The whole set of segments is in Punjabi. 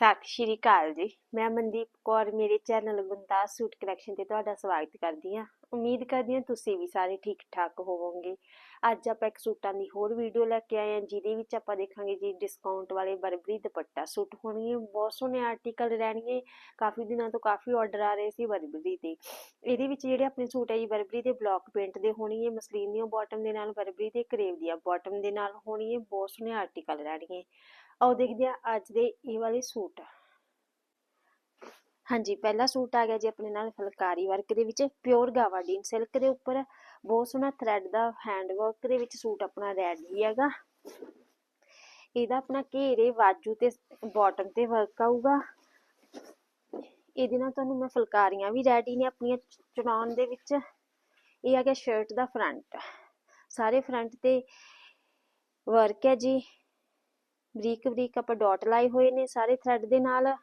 ਸਤਿ ਸ਼੍ਰੀ ਅਕਾਲ ਜੀ। ਮੈਂ ਮਨਦੀਪ ਕੌਰ, ਮੇਰੇ ਚੈਨਲ ਗੁੰਦਾਸ ਸੂਟ ਕਲੈਕਸ਼ਨ ਤੇ ਤੁਹਾਡਾ ਸਵਾਗਤ ਕਰਦੀ ਹਾਂ। ਉਮੀਦ ਕਰਦੀ ਹਾਂ ਤੁਸੀਂ ਵੀ ਸਾਰੇ ਠੀਕ ਠਾਕ ਹੋਵੋਗੇ। ਅੱਜ ਆਪਾਂ ਇੱਕ ਸੂਟਾਂ ਦੀ ਹੋਰ ਵੀਡੀਓ ਲੈ ਕੇ ਆਏ ਹਾਂ, ਜਿਹਦੇ ਵਿੱਚ ਆਪਾਂ ਦੇਖਾਂਗੇ ਜੀ ਡਿਸਕਾਊਂਟ ਵਾਲੇ ਬਰਬਰੀ ਦੁਪੱਟਾ ਸੂਟ ਹੋਣਗੇ। ਬਹੁਤ ਸੋਹਣੇ ਆਰਟੀਕਲ ਰਹਿਣਗੇ। ਕਾਫੀ ਦਿਨਾਂ ਤੋਂ ਕਾਫੀ ਆਰਡਰ ਆ ਰਹੇ ਸੀ ਬਰਬਰੀ ਦੇ। ਇਹਦੇ ਵਿੱਚ ਜਿਹੜੇ ਆਪਣੇ ਸੂਟ ਹੈ ਜੀ, ਬਰਬਰੀ ਦੇ ਬਲੌਕ ਪੇਂਟ ਦੇ ਹੋਣਗੇ, ਮਸਲੀਨ ਦੀਆਂ ਬਾਟਮ ਦੇ ਨਾਲ, ਬਰਬਰੀ ਦੇ ਕਰੇਵ ਦੀਆਂ ਬਾਟਮ ਦੇ ਨਾਲ ਹੋਣਗੇ। ਬਹੁਤ ਸੋਹਣੇ ਆਰਟੀਕਲ ਰਹਿਣਗੇ। ਆਓ ਦੇਖਦੇ ਹਾਂ ਅੱਜ ਦੇ ਇਹ ਵਾਲੇ ਸੂਟ। ਹਾਂਜੀ, ਪਹਿਲਾ ਸੂਟ ਆ ਗਿਆ ਜੀ ਆਪਣੇ ਨਾਲ ਫੁਲਕਾਰੀ ਵਰਕ ਦੇ ਵਿੱਚ ਪਿਓਰ ਗਾਵਾਡੀਨ ਸਿਲਕ ਦੇ ਉੱਪਰ। ਬਹੁਤ ਸੋਹਣਾ ਥ੍ਰੈਡ ਦਾ ਹੈਂਡ ਵਰਕ ਦੇ ਵਿੱਚ ਸੂਟ ਆਪਣਾ ਰੈਡੀ ਹੈਗਾ। ਇਹਦਾ ਆਪਣਾ ਘੇਰੇ ਬਾਜੂ ਤੇ ਬਾਟਮ ਤੇ ਵਰਕ ਆਊਗਾ। ਇਹਦੇ ਨਾਲ ਤੁਹਾਨੂੰ ਮੈਂ ਫੁਲਕਾਰੀਆਂ ਵੀ ਰੈਡੀ ਨੇ ਆਪਣੀਆਂ ਚੁਣਾਉਣ ਦੇ ਵਿੱਚ। ਇਹ ਆ ਗਿਆ ਸ਼ਰਟ ਦਾ ਫਰੰਟ ਸਾਰੇ ਫਰੰਟ ਤੇ ਵਰਕ ਹੈ ਜੀ। ਬਰੀਕ ਬਰੀਕ ਆਪਾਂ ਡਾਟ ਲਾਏ ਹੋਏ ਨੇ ਸਾਰੇ ਥ੍ਰੈਡ ਦੇ ਨਾਲ।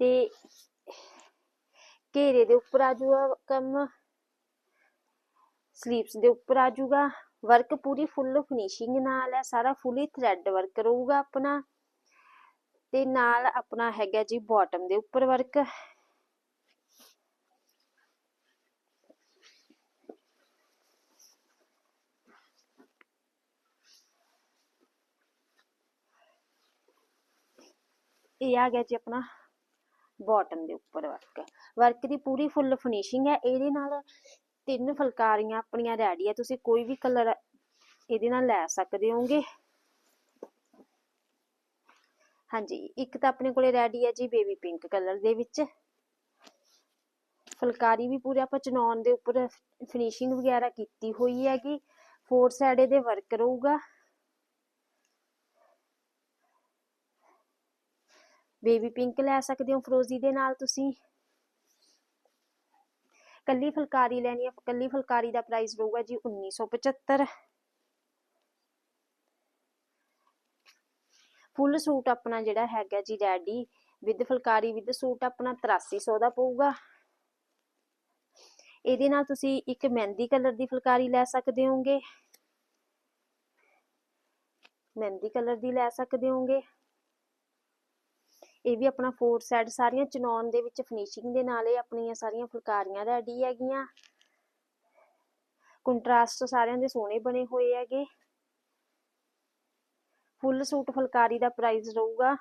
ਤੇ ਘੇਰੇ ਦੇ ਉੱਪਰ ਆ ਜੂਗਾ ਕੰਮ ਸਲੀਵਸ ਦੇ ਉੱਪਰ ਆ ਜਾਊਗਾ ਵਰਕ ਪੂਰੀ ਫੁੱਲ ਫਿਨਿਸ਼ਿੰਗ ਨਾਲ ਹੈ, ਸਾਰਾ ਫੁੱਲੀ ਥ੍ਰੈਡ ਵਰਕ ਰਹੂਗਾ ਆਪਣਾ, ਤੇ ਨਾਲ ਆਪਣਾ ਹੈਗਾ ਜੀ ਬਾਟਮ ਦੇ ਉੱਪਰ ਵਰਕ ਇਹ ਆ ਗਿਆ ਜੀ ਆਪਣਾ ਬਾਟਮ ਦੇ ਉੱਪਰ ਵਰਕ ਵਰਕ ਦੀ ਪੂਰੀ ਫੁੱਲ ਫਿਨਿਸ਼ਿੰਗ ਹੈ। ਇਹਦੇ ਨਾਲ ਤਿੰਨ ਫੁਲਕਾਰੀਆਂ ਆਪਣੀਆਂ ਰੈਡੀ ਹੈ। ਤੁਸੀਂ ਕੋਈ ਵੀ ਕਲਰ ਇਹਦੇ ਨਾਲ ਲੈ ਸਕਦੇ ਹੋਗੇ ਹਾਂਜੀ, ਇੱਕ ਤਾਂ ਆਪਣੇ ਕੋਲੇ ਰੈਡੀ ਹੈ ਜੀ ਬੇਬੀ ਪਿੰਕ ਕਲਰ ਦੇ ਵਿੱਚ। ਫੁਲਕਾਰੀ ਵੀ ਪੂਰੇ ਆਪਾਂ ਚਨੌਨ ਦੇ ਉੱਪਰ ਫਿਨਿਸ਼ਿੰਗ ਵਗੈਰਾ ਕੀਤੀ ਹੋਈ ਹੈਗੀ। ਫੋਰ ਸਾਈਡ ਇਹਦੇ ਵਰਕ ਰਹੂਗਾ। ਬੇਬੀ ਪਿੰਕ ਲੈ ਸਕਦੇ ਹੋ ਫਰੋਜ਼ੀ ਦੇ ਨਾਲ ਤੁਸੀਂ। ਕੱਲੀ ਫੁਲਕਾਰੀ ਲੈਣੀ ਹੈ ਕੱਲੀ ਫੁਲਕਾਰੀ ਦਾ ਪ੍ਰਾਈਸ ਰਹੂਗਾ ਜੀ 1975 ਫੁੱਲ ਸੂਟ ਆਪਣਾ ਜਿਹੜਾ ਹੈਗਾ ਜੀ ready, with phulkari, with suit ਆਪਣਾ 8300 ਦਾ ਪਊਗਾ। ਇਹਦੇ ਨਾਲ ਤੁਸੀਂ ਇੱਕ ਮਹਿੰਦੀ ਕਲਰ ਦੀ ਫੁਲਕਾਰੀ ਲੈ ਸਕਦੇ ਹੋਗੇ। ਮਹਿੰਦੀ ਕਲਰ ਦੀ ਲੈ ਸਕਦੇ ਹੋਗੇ। ਇਹ ਵੀ ਆਪਣਾ ਫੋਰ ਸਾਈਡ ਸਾਰੀਆਂ ਚਨੌਨ ਦੇ ਵਿੱਚ ਫਿਨਿਸ਼ਿੰਗ ਦੇ ਨਾਲ ਇਹ ਆਪਣੀਆਂ ਸਾਰੀਆਂ ਫੁਲਕਾਰੀਆਂ ਰੈਡੀ ਹੈਗੀਆਂ। ਕੰਟਰਾਸਟ ਸਾਰਿਆਂ ਦੇ ਸੋਹਣੇ ਬਣੇ ਹੋਏ ਹੈਗੇ। ਫੁੱਲ ਸੂਟ ਫੁਲਕਾਰੀ ਦਾ ਪ੍ਰਾਈਸ ਰਹੂਗਾ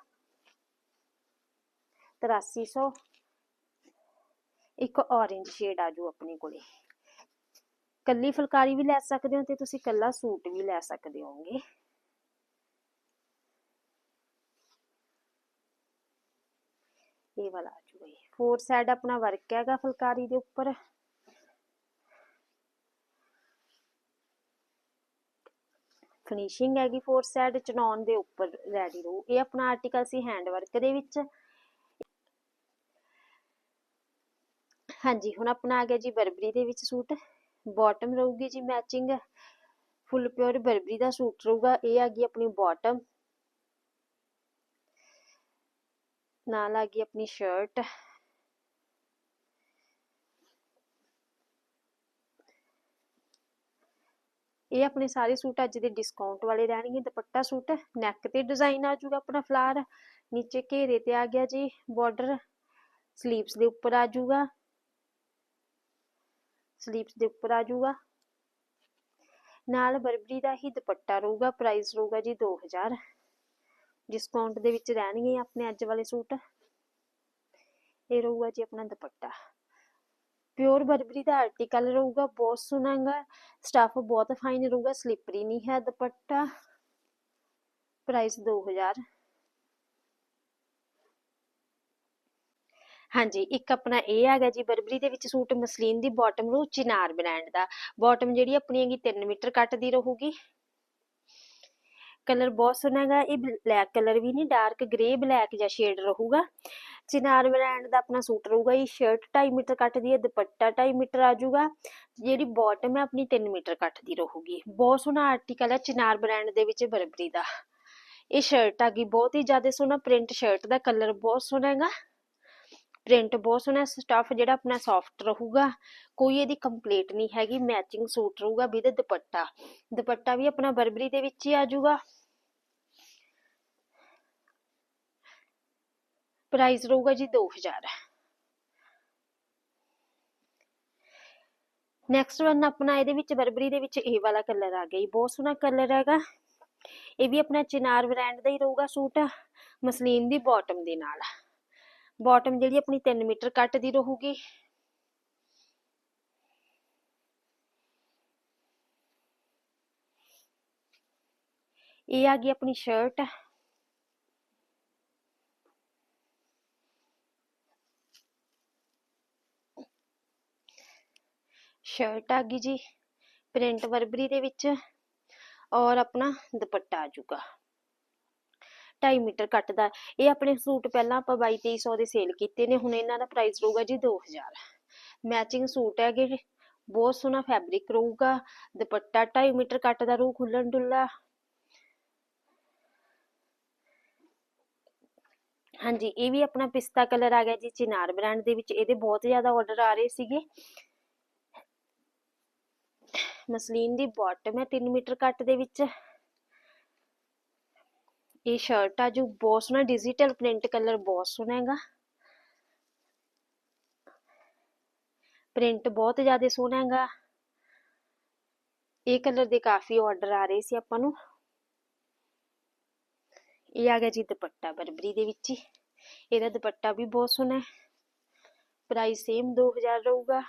8300 ਇੱਕ orange ਸ਼ੇਡ ਆ ਜੂ ਆਪਣੇ ਕੋਲੇ। ਕੱਲੀ ਫੁਲਕਾਰੀ ਵੀ ਲੈ ਸਕਦੇ ਹੋ ਤੇ ਤੁਸੀਂ ਕੱਲਾ ਸੂਟ ਵੀ ਲੈ ਸਕਦੇ ਹੋਗੇ ਇਹ ਵਾਲਾ ਆ ਜੂਗਾ ਇਹ ਫੋਰ ਸਾਈਡ ਆਪਣਾ ਵਰਕ ਹੈਗਾ ਫੁਲਕਾਰੀ ਦੇ ਉੱਪਰ। ਫਿਨਿਸ਼ਿੰਗ ਹੈਗੀ ਫੋਰ ਸਾਈਡ ਚਨੌਨ ਦੇ ਉੱਪਰ ਰੈਡੀ ਰਹੂ। ਇਹ ਆਪਣਾ ਆਰਟੀਕਲ ਸੀ ਹੈਂਡ ਵਰਕ ਦੇ ਵਿੱਚ। ਹਾਂਜੀ, ਹੁਣ ਆਪਣਾ ਆ ਗਿਆ ਜੀ ਬਰਬਰੀ ਦੇ ਵਿੱਚ ਸੂਟ। ਬਾਟਮ ਰਹੂਗੀ ਜੀ ਮੈਚਿੰਗ ਫੁੱਲ ਪਿਓਰ ਬਰਬਰੀ ਦਾ ਸੂਟ ਰਹੂਗਾ। ਇਹ ਆ ਗਈ ਆਪਣੀ ਬਾਟਮ ਨਾਲ ਆ ਗਈ ਆਪਣੀ ਸ਼ਰਟ ਇਹ ਆਪਣੇ ਸਾਰੇ ਸੂਟ ਅੱਜ ਦੇ ਡਿਸਕਾਊਂਟ ਵਾਲੇ ਰਹਿਣਗੇ। ਦੁਪੱਟਾ ਸੂਟ ਨੈਕ ਤੇ ਡਿਜ਼ਾਈਨ ਆ ਜਾਊਗਾ ਆਪਣਾ ਫਲਾਰ। ਨੀਚੇ ਘੇਰੇ ਤੇ ਆ ਗਿਆ ਜੀ ਬਾਰਡਰ ਸਲੀਵਸ ਦੇ ਉੱਪਰ ਆ ਜਾਊਗਾ। ਸਲੀਵਸ ਦੇ ਉੱਪਰ ਆ ਜਾਊਗਾ। ਨਾਲ ਬਰਬਰੀ ਦਾ ਹੀ ਦੁਪੱਟਾ ਰਹੂਗਾ ਪ੍ਰਾਈਸ ਰਹੂਗਾ ਜੀ 2000 ਡਿਸਕਾਊਂਟ ਦੇ ਵਿੱਚ ਰਹਿਣਗੇ ਆਪਣੇ ਅੱਜ ਵਾਲੇ ਸੂਟ। ਇਹ ਰਹੂਗਾ ਜੀ ਆਪਣਾ ਦੁਪੱਟਾ। ਪਿਓਰ ਬਰਬਰੀ ਦਾ ਆਰਟੀਕਲ ਰਹੂਗਾ, ਬਹੁਤ ਸੋਹਣਾਗਾ ਸਟਫ ਬਹੁਤ ਫਾਈਨ ਰਹੂਗਾ ਸਲਿਪਰੀ ਨਹੀਂ ਹੈ ਦੁਪੱਟਾ। ਪ੍ਰਾਈਸ 2000 ਹਾਂਜੀ, ਇੱਕ ਆਪਣਾ ਇਹ ਹੈਗਾ ਜੀ ਬਰਬਰੀ ਦੇ ਵਿੱਚ ਸੂਟ ਮਸਲੀਨ ਦੀ ਬਾਟਮ ਨੂੰ ਚਿਨਾਰ ਬ੍ਰਾਂਡ ਦਾ। ਬਾਟਮ ਜਿਹੜੀ ਆਪਣੀ ਹੈਗੀ 3 ਮੀਟਰ ਕੱਟ ਦੀ ਰਹੂਗੀ। ਕਲਰ ਬਹੁਤ ਸੋਹਣਾ ਹੈਗਾ, ਇਹ ਬਲੈਕ ਕਲਰ ਵੀ ਨਹੀਂ ਡਾਰਕ ਗ੍ਰੇ ਬਲੈਕ ਜਿਹਾ ਸ਼ੇਡ ਰਹੂਗਾ। ਚਿਨਾਰ ਬ੍ਰਾਂਡ ਦਾ ਆਪਣਾ ਸੂਟ ਰਹੂਗਾ, ਇਹ ਸ਼ਰਟ 2.5 ਮੀਟਰ ਕੱਟ ਦੀ ਹੈ, ਦੁਪੱਟਾ 2.5 ਮੀਟਰ ਆ ਜਾਊਗਾ, ਜਿਹੜੀ ਬਾਟਮ ਹੈ ਆਪਣੀ 3 ਮੀਟਰ ਕੱਟ ਦੀ ਰਹੂਗੀ। ਬਹੁਤ ਸੋਹਣਾ ਆਰਟੀਕਲ ਹੈ ਚਿਨਾਰ ਬ੍ਰਾਂਡ ਦੇ ਵਿੱਚ ਬਰਬਰੀ ਦਾ। ਇਹ ਸ਼ਰਟ ਆ ਗਈ, ਬਹੁਤ ਹੀ ਜ਼ਿਆਦਾ ਸੋਹਣਾ ਪ੍ਰਿੰਟ ਸ਼ਰਟ ਦਾ ਕਲਰ ਬਹੁਤ ਸੋਹਣਾ ਹੈਗਾ। ਪ੍ਰਿੰਟ ਬਹੁਤ ਸੋਹਣਾ ਸਟਫ ਜਿਹੜਾ ਆਪਣਾ ਸੌਫਟ ਰਹੂਗਾ, ਕੋਈ ਇਹਦੀ ਕੰਪਲੀਟ ਨਹੀਂ ਹੈਗੀ ਮੈਚਿੰਗ ਸੂਟ ਰਹੂਗਾ ਵਿਦ ਦੁਪੱਟਾ ਦੁਪੱਟਾ ਵੀ ਆਪਣਾ ਬਰਬਰੀ ਦੇ ਵਿੱਚ ਹੀ ਆ ਜਾਊਗਾ। ਪ੍ਰਾਈਸ ਰਹੂਗਾ ਜੀ 2000 ਨੈਕਸਟ ਵਨ ਆਪਣਾ ਇਹਦੇ ਵਿੱਚ ਬਰਬਰੀ ਦੇ ਵਿੱਚ ਇਹ ਵਾਲਾ ਕਲਰ ਆ ਗਿਆ ਜੀ, ਬਹੁਤ ਸੋਹਣਾ ਕਲਰ ਹੈਗਾ। ਇਹ ਵੀ ਆਪਣਾ ਚਿਨਾਰ ਬ੍ਰਾਂਡ ਦਾ ਹੀ ਰਹੂਗਾ ਸੂਟ, ਮਸਲੀਨ ਦੀ ਬਾਟਮ ਦੇ ਨਾਲ। ਬਾਟਮ ਜਿਹੜੀ ਆਪਣੀ 3 ਮੀਟਰ ਕੱਟ ਦੀ ਰਹੂਗੀ। ਇਹ ਆ ਗਈ ਆਪਣੀ ਸ਼ਰਟ ਸ਼ਰਟ ਆ ਗਈ ਜੀ ਪ੍ਰਿੰਟ ਬਰਬਰੀ ਦੇ ਵਿੱਚ। ਔਰ ਆਪਣਾ ਦੁਪੱਟਾ ਆ ਜਾਊਗਾ। 2.5 ਮੀਟਰ ਕੱਟ ਦਾ ਇਹ ਆਪਣੇ ਸੂਟ ਪਹਿਲਾਂ ਆਪਾਂ 22 2300 ਦੇ ਸੇਲ ਕੀਤੇ ਨੇ, ਹੁਣ ਇਹਨਾਂ ਦਾ ਪ੍ਰਾਈਸ ਰਹੂਗਾ ਜੀ 2000 ਮੈਚਿੰਗ ਸੂਟ ਹੈਗੇ ਜੀ ਬਹੁਤ ਸੋਹਣਾ ਫੈਬਰਿਕ ਰਹੂਗਾ, ਦੁਪੱਟਾ 2.5 ਮੀਟਰ ਕੱਟ ਦਾ ਰੂ ਖੁੱਲਣ ਡੁੱਲਾ। ਹਾਂਜੀ, ਇਹ ਵੀ ਆਪਣਾ ਪਿਸਤਾ ਕਲਰ ਆ ਗਿਆ ਜੀ, ਚਿਨਾਰ ਬ੍ਰਾਂਡ ਦੇ ਵਿੱਚ। ਇਹਦੇ ਬਹੁਤ ਜ਼ਿਆਦਾ ਆਰਡਰ ਆ ਰਹੇ ਸੀਗੇ। ਮਸਲੀਨ ਦੀ ਬਾਟਮ ਹੈ 3 ਮੀਟਰ ਕੱਟ ਦੇ ਵਿੱਚ। ਇਹ ਸ਼ਰਟ ਆ ਜੋ ਬਹੁਤ ਸੋਹਣਾ ਡਿਜੀਟਲ ਪ੍ਰਿੰਟ ਕਲਰ ਬਹੁਤ ਸੋਹਣਾ ਹੈਗਾ। ਪ੍ਰਿੰਟ ਬਹੁਤ ਜ਼ਿਆਦਾ ਸੋਹਣਾ ਹੈਗਾ। ਇਹ ਕਲਰ ਦੇ ਕਾਫੀ ਆਰਡਰ ਆ ਰਹੇ ਸੀ ਆਪਾਂ ਨੂੰ। ਇਹ ਆ ਗਿਆ ਜੀ ਦੁਪੱਟਾ ਬਰਬਰੀ ਦੇ ਵਿੱਚ ਹੀ। ਇਹਦਾ ਦੁਪੱਟਾ ਵੀ ਬਹੁਤ ਸੋਹਣਾ ਹੈ। ਪ੍ਰਾਈਸ ਸੇਮ 2000 ਰਹੂਗਾ।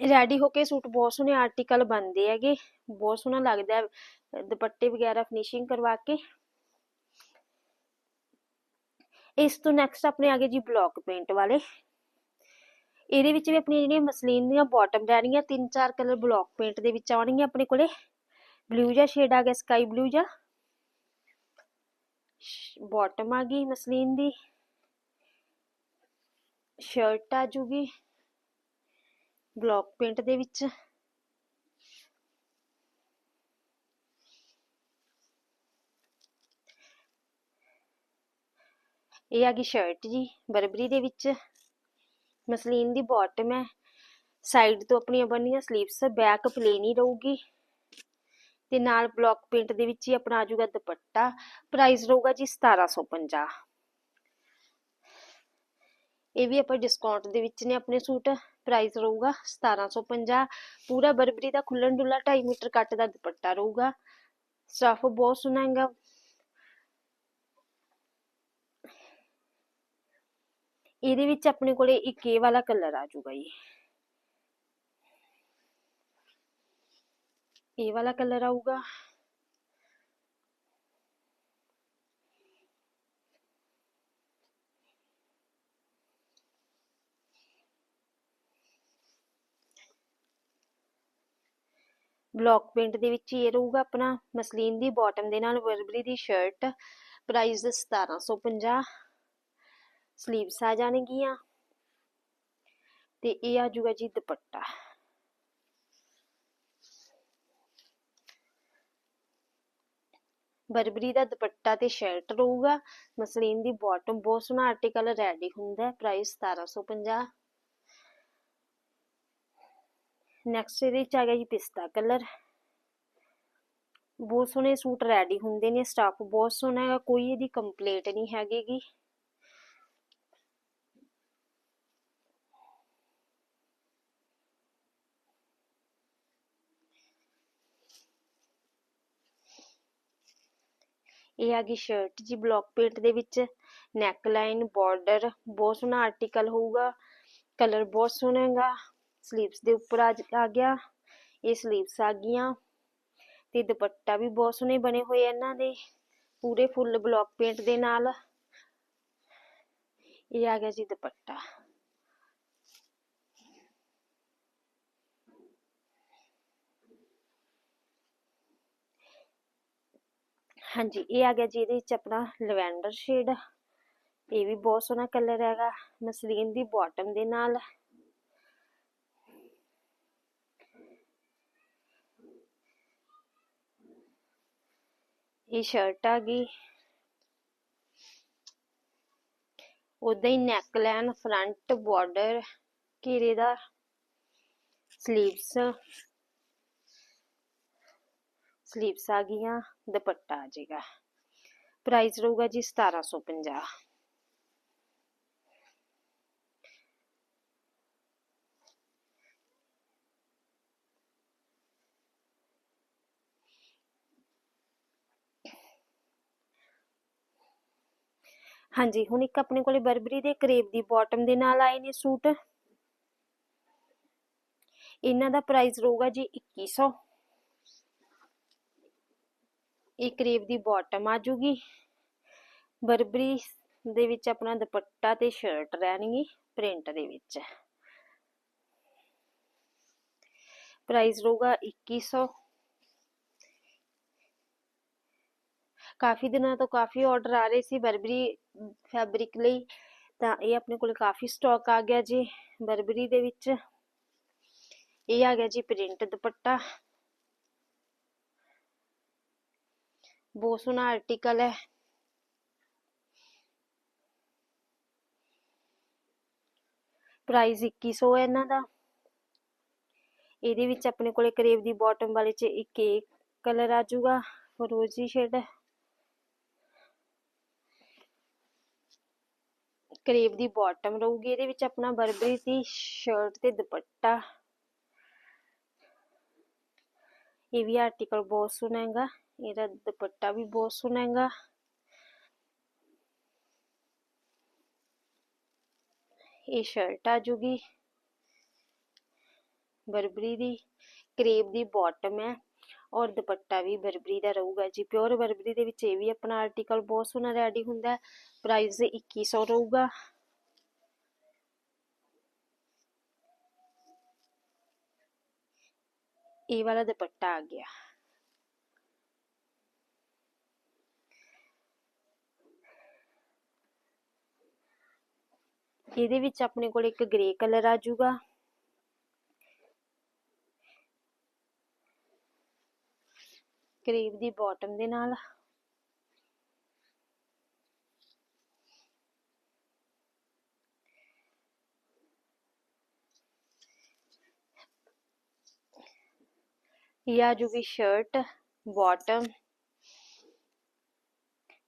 ਰੈਡੀ ਹੋ ਕੇ ਸੂਟ ਬਹੁਤ ਸੋਹਣੇ ਆਰਟੀਕਲ ਬਣਦੇ ਹੈਗੇ। ਬਹੁਤ ਸੋਹਣਾ ਲੱਗਦਾ ਹੈ ਦੁਪੱਟੇ ਵਗੈਰਾ ਫਿਨਿਸ਼ਿੰਗ ਕਰਵਾ ਕੇ ਇਸ ਤੋਂ ਨੈਕਸਟ ਆਪਣੇ ਆ ਗਏ ਜੀ ਬਲੌਕ ਪੇਂਟ ਵਾਲੇ ਇਹਦੇ ਵਿੱਚ ਵੀ ਆਪਣੀ ਜਿਹੜੀਆਂ ਮਸਲੀਨ ਦੀਆਂ ਬਾਟਮ ਰਹਿਣਗੀਆਂ ਤਿੰਨ ਚਾਰ ਕਲਰ ਬਲੌਕ ਪੇਂਟ ਦੇ ਵਿੱਚ ਆਉਣਗੀਆਂ ਆਪਣੇ ਕੋਲੇ। ਬਲੂ ਜਿਹਾ ਸ਼ੇਡ ਆ ਗਿਆ ਸਕਾਈ ਬਲੂ ਜਿਹਾ ਬਾਟਮ ਆ ਗਈ ਮਸਲੀਨ ਦੀ। ਸ਼ਰਟ ਆ ਜੂਗੀ। ਬਲੌਕ ਪ੍ਰਿੰਟ ਦੇ ਵਿੱਚ। ਇਹ ਆ ਗਈ ਸ਼ਰਟ ਜੀ, ਬਰਬਰੀ ਦੇ ਵਿੱਚ। ਮਸਲੀਨ ਦੀ ਬਾਟਮ ਹੈ। ਸਾਈਡ ਤੋਂ ਆਪਣੀਆਂ ਬੰਨੀਆਂ ਸਲੀਵਸ ਬੈਕ ਪਲੇਨ ਹੀ ਰਹੂਗੀ। ਤੇ ਨਾਲ ਬਲੌਕ ਪ੍ਰਿੰਟ ਦੇ ਵਿੱਚ ਹੀ ਆਪਣਾ ਆ ਜਾਊਗਾ ਦੁਪੱਟਾ। ਪ੍ਰਾਈਸ ਰਹੂਗਾ ਜੀ 1750 ਇਹ ਵੀ ਆਪਾਂ ਡਿਸਕਾਊਂਟ ਦੇ ਵਿੱਚ ਨੇ ਆਪਣੇ ਸੂਟ। ਪ੍ਰਾਈਸ ਰਹੂਗਾ 1750 ਪੂਰਾ ਬਰਬਰੀ ਦਾ ਖੁੱਲਣ ਡੁੱਲਾ 2.5 ਮੀਟਰ ਕੱਟ ਦਾ ਦੁਪੱਟਾ ਰਹੂਗਾ। ਸਟਾਫ ਬਹੁਤ ਸੋਹਣਾ ਇਹਦੇ ਵਿੱਚ ਆਪਣੇ ਕੋਲੇ ਇੱਕ ਇਹ ਵਾਲਾ ਕਲਰ ਆ ਜਾਊਗਾ ਜੀ। ਇਹ ਵਾਲਾ ਕਲਰ ਆਊਗਾ। ਬਲੌਕ ਪ੍ਰਿੰਟ ਦੇ ਵਿੱਚ ਇਹ ਰਹੂਗਾ ਆਪਣਾ, ਮਸਲੀਨ ਦੀ ਬਾਟਮ ਦੇ ਨਾਲ ਬਰਬਰੀ ਦੀ ਸ਼ਰਟ ਪ੍ਰਾਈਸ 1750 ਸਲੀਵਸ ਆ ਜਾਣਗੀਆਂ। ਤੇ ਇਹ ਆ ਜਾਊਗਾ ਜੀ ਦੁਪੱਟਾ। ਬਰਬਰੀ ਦਾ ਦੁਪੱਟਾ ਤੇ ਸ਼ਰਟ ਰਹੂਗਾ। ਮਸਲੀਨ ਦੀ ਬਾਟਮ ਬਹੁਤ ਸੋਹਣਾ ਆਰਟੀਕਲ ਰੈਡੀ ਹੁੰਦਾ ਹੈ ਪ੍ਰਾਈਸ 1750 ਨੈਕਸਟ ਇਹਦੇ ਵਿੱਚ ਆ ਗਿਆ ਜੀ ਪਿਸਤਾ ਕਲਰ ਬਹੁਤ ਸੋਹਣੇ ਸੂਟ ਰੈਡੀ ਹੁੰਦੇ ਨੇ ਸਟਾਫ ਬਹੁਤ ਸੋਹਣਾ ਹੈ ਕੋਈ ਇਹਦੀ ਕੰਪਲੀਟ ਨਹੀਂ ਹੈਗੀਗੀ। ਇਹ ਆ ਗਈ ਸ਼ਰਟ ਜੀ ਬਲੌਕ ਪ੍ਰਿੰਟ ਦੇ ਵਿੱਚ ਨੈਕ ਲਾਈਨ ਬਾਰਡਰ ਬਹੁਤ ਸੋਹਣਾ ਆਰਟੀਕਲ ਹੋਊਗਾ ਕਲਰ ਬਹੁਤ ਸੋਹਣਾ ਹੈਗਾ ਸਲੀਵਸ ਦੇ ਉੱਪਰ ਆ ਗਿਆ, ਇਹ ਸਲੀਵਸ ਆ ਗਈਆਂ ਤੇ ਦੁਪੱਟਾ ਵੀ ਬਹੁਤ ਸੋਹਣੇ ਬਣੇ ਹੋਏ ਇਹਨਾਂ ਦੇ, ਪੂਰੇ ਫੁੱਲ ਬਲੌਕ ਪੇਂਟ ਦੇ ਨਾਲ, ਇਹ ਆ ਗਿਆ ਜੀ ਦੁਪੱਟਾ। ਹਾਂਜੀ, ਇਹ ਆ ਗਿਆ ਜੀ ਇਹਦੇ ਵਿੱਚ ਆਪਣਾ ਲਵੈਂਡਰ ਸ਼ੇਡ। ਇਹ ਵੀ ਬਹੁਤ ਸੋਹਣਾ ਕਲਰ ਹੈਗਾ ਮਸਲੀਨ ਦੀ ਬਾਟਮ ਦੇ ਨਾਲ। ਇਹ ਸ਼ਰਟ ਆ ਗਈ। ਉਦਾਂ ਹੀ ਨੈਕ ਲਾਈਨ ਫਰੰਟ ਬਾਰਡਰ ਘੇਰੇ ਦਾ ਸਲੀਵਸ ਸਲੀਵਸ ਆ ਗਈਆਂ। दुपट्टा आ जाएगा। प्राइस रहेगा जी सतारा सौ पंजा हाँ जी हूँ एक अपने को बर्बरी के करेब की बॉटम के नाल आए ने सूट। इन्हों का प्राइस रहेगा जी इक्की सौ। ਇਹ ਕਰੇਬ ਦੀ ਬਾਟਮ ਆ ਜੂਗੀ ਬਰਬਰੀ ਦੇ ਵਿੱਚ ਆਪਣਾ ਦੁਪੱਟਾ ਤੇ ਸ਼ਰਟ ਰਹਿਣਗੀ ਪ੍ਰਿੰਟ ਦੇ ਵਿੱਚ। ਪ੍ਰਾਈਸ ਰਹੂਗਾ 2100 ਕਾਫੀ ਦਿਨਾਂ ਤੋਂ ਕਾਫੀ ਆਰਡਰ ਆ ਰਹੇ ਸੀ ਬਰਬਰੀ ਫੈਬਰਿਕ ਲਈ, ਤਾਂ ਇਹ ਆਪਣੇ ਕੋਲ ਕਾਫੀ ਸਟਾਕ ਆ ਗਿਆ ਜੀ ਬਰਬਰੀ ਦੇ ਵਿੱਚ। ਇਹ ਆ ਗਿਆ ਜੀ ਪ੍ਰਿੰਟ ਦੁਪੱਟਾ। ਬਹੁਤ ਸੋਹਣਾ ਆਰਟੀਕਲ ਹੈ। ਪ੍ਰਾਈਸ 2100 ਹੈ ਇਹਨਾਂ ਦਾ। ਇਹਦੇ ਵਿੱਚ ਆਪਣੇ ਕੋਲੇ ਕਰੇਵ ਦੀ ਬਾਟਮ ਵਾਲੇ ਚ ਇੱਕ ਇੱਕ ਕਲਰ ਆ ਜਾਊਗਾ ਫਰੋਜ਼ੀ ਸ਼ੇਡ ਕਰੇਵ ਦੀ ਬਾਟਮ ਰਹੂਗੀ, ਇਹਦੇ ਵਿੱਚ ਆਪਣਾ ਬਰਬਰੀ ਦੀ ਸ਼ਰਟ ਤੇ ਦੁਪੱਟਾ। ਇਹ ਵੀ ਆਰਟੀਕਲ ਬਹੁਤ ਸੋਹਣਾ ਹੈਗਾ। ਇਹਦਾ ਦੁਪੱਟਾ ਵੀ ਬਹੁਤ ਸੋਹਣਾ ਹੈਗਾ। ਇਹ ਸ਼ਰਟ ਆ ਜੂਗੀ। ਬਰਬਰੀ ਦੀ ਕਰੇਪ ਦੀ ਬਾਟਮ ਹੈ ਔਰ ਦੁਪੱਟਾ ਵੀ ਬਰਬਰੀ ਦਾ ਰਹੂਗਾ ਜੀ। ਪਿਓਰ ਬਰਬਰੀ ਦੇ ਵਿੱਚ ਇਹ ਵੀ ਆਪਣਾ ਆਰਟੀਕਲ ਬਹੁਤ ਸੋਹਣਾ ਰੈਡੀ ਹੁੰਦਾ ਹੈ। ਪ੍ਰਾਈਸ 2100 ਰਹੂਗਾ। ਇਹ ਵਾਲਾ ਦੁਪੱਟਾ ਆ ਗਿਆ। ਇਹਦੇ ਵਿੱਚ ਆਪਣੇ ਕੋਲ ਇੱਕ ਗ੍ਰੇ ਕਲਰ ਆ ਜਾਊਗਾ। ਕਰੀਬ ਦੀ ਬਾਟਮ ਦੇ ਨਾਲ। ਇਹ ਆ ਜੂਗੀ ਸ਼ਰਟ ਬਾਟਮ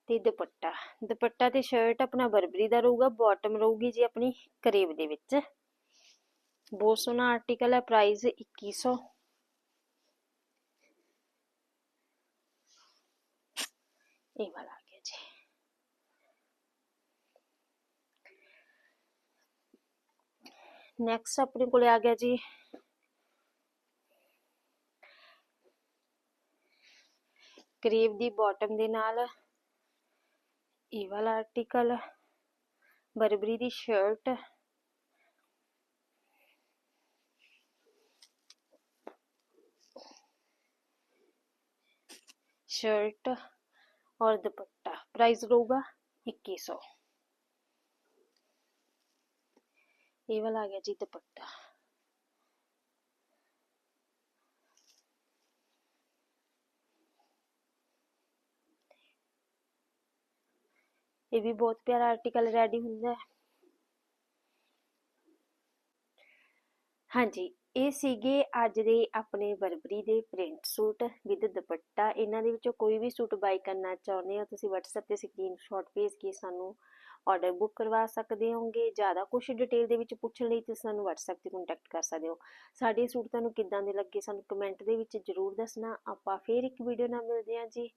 ਤੇ ਦੁਪੱਟਾ। ਦੁਪੱਟਾ ਤੇ ਸ਼ਰਟ ਆਪਣਾ ਬਰਬਰੀ ਦਾ ਰਹੂਗਾ ਬਾਟਮ ਰਹੂਗੀ ਜੀ ਆਪਣੀ ਕਰੇਬ ਦੇ ਵਿੱਚ। ਬਹੁਤ ਸੋਹਣਾ ਆਰਟੀਕਲ ਹੈ ਪ੍ਰਾਈਸ 2100 ਇਹ ਵਾਲਾ ਆ ਗਿਆ ਜੀ। ਨੈਕਸਟ ਆਪਣੇ ਕੋਲੇ ਆ ਗਿਆ ਜੀ। ਕਰੇਬ ਦੀ ਬਾਟਮ ਦੇ ਨਾਲ ਇਹ ਵਾਲਾ ਆਰਟੀਕਲ ਬਰਬਰੀ ਦੀ ਸ਼ਰਟ शर्ट और दुपट्टा प्राइस रहूगा इक्कीस सौ ये वाला आ गया जी दुपट्टा ਇਹ ਵੀ ਬਹੁਤ ਪਿਆਰਾ ਆਰਟੀਕਲ ਰੈਡੀ ਹੁੰਦਾ ਹੈ। ਹਾਂਜੀ, ਇਹ ਸੀਗੇ ਅੱਜ ਦੇ ਆਪਣੇ ਬਰਬਰੀ ਦੇ ਪ੍ਰਿੰਟ ਸੂਟ ਵਿਦ ਦੁਪੱਟਾ। ਇਹਨਾਂ ਦੇ ਵਿੱਚੋਂ ਕੋਈ ਵੀ ਸੂਟ ਬਾਈ ਕਰਨਾ ਚਾਹੁੰਦੇ ਹੋ, ਤੁਸੀਂ WhatsApp ਤੇ ਸਕਰੀਨਸ਼ਾਟ ਭੇਜ ਕੇ ਸਾਨੂੰ ਆਰਡਰ ਬੁੱਕ ਕਰਵਾ ਸਕਦੇ ਹੋਗੇ। ਜ਼ਿਆਦਾ ਕੁਝ ਡਿਟੇਲ ਦੇ ਵਿੱਚ ਪੁੱਛਣ ਲਈ ਤੁਸੀਂ ਸਾਨੂੰ WhatsApp ਤੇ ਕੰਟੈਕਟ ਕਰ ਸਕਦੇ ਹੋ। ਸਾਡੇ ਸੂਟ ਤੁਹਾਨੂੰ ਕਿੱਦਾਂ ਦੇ ਲੱਗੇ ਸਾਨੂੰ ਕਮੈਂਟ ਦੇ ਵਿੱਚ ਜ਼ਰੂਰ ਦੱਸਣਾ। ਆਪਾਂ ਫੇਰ ਇੱਕ ਵੀਡੀਓ ਨਾਲ ਮਿਲਦੇ ਹਾਂ ਜੀ।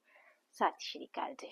ਸਤਿ ਸ਼੍ਰੀ ਅਕਾਲ ਜੀ।